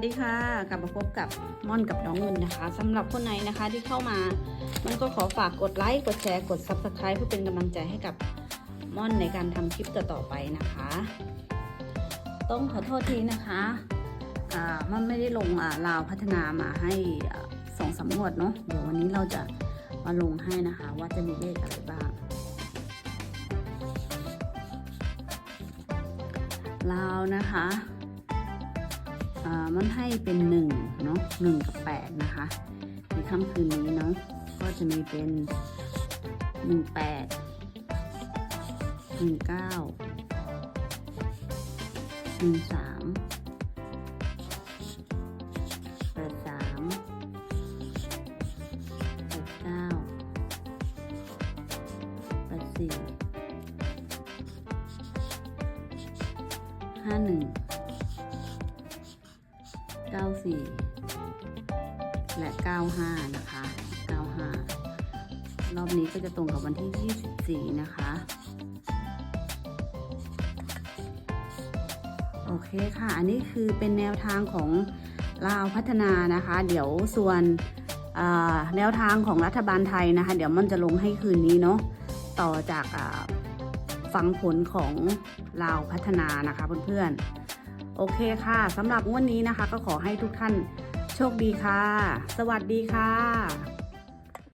สดีค่ะ กลับมาพบกับม่อนกับน้องเงินนะคะสำหรับคนไหนนะคะที่เข้ามา มันก็ขอฝากกดไลค์กดแชร์กด Subscribe เพื่อเป็นกำลังใจให้กับม่อนในการทำคลิปต่อๆไปนะคะ ต้องขอโทษทีนะคะอ่ามันไม่ได้ลงอ่าลาวพัฒนามาให้อ่าสองสามงวดเนาะเดี๋ยววันนี้เราจะมาลงให้นะคะ ว่าจะมีเลขอะไรบ้างลาวนะคะ มันให้เป็นหนึ่งเนาะหนึ่งกับแปดนะคะ ในค่ำคืนนี้เนาะก็จะมีเป็นหนึ่งแปดหนึ่งเก้าหนึ่ง สามและ 95 นะคะ 95 รอบนี้ก็จะตรงกับวันที่ 24 นะคะ โอเคค่ะ อันนี้คือเป็นแนวทางของลาวพัฒนานะคะ เดี๋ยวส่วนแนวทางของรัฐบาลไทยนะคะ เดี๋ยวมันจะลงให้คืนนี้เนาะต่อจากอ่าฟังผลของลาวพัฒนานะคะเพื่อนๆ โอเคค่ะสำหรับงวดนี้นะคะ ก็ขอให้ทุกท่านโชคดีค่ะ สวัสดีค่ะ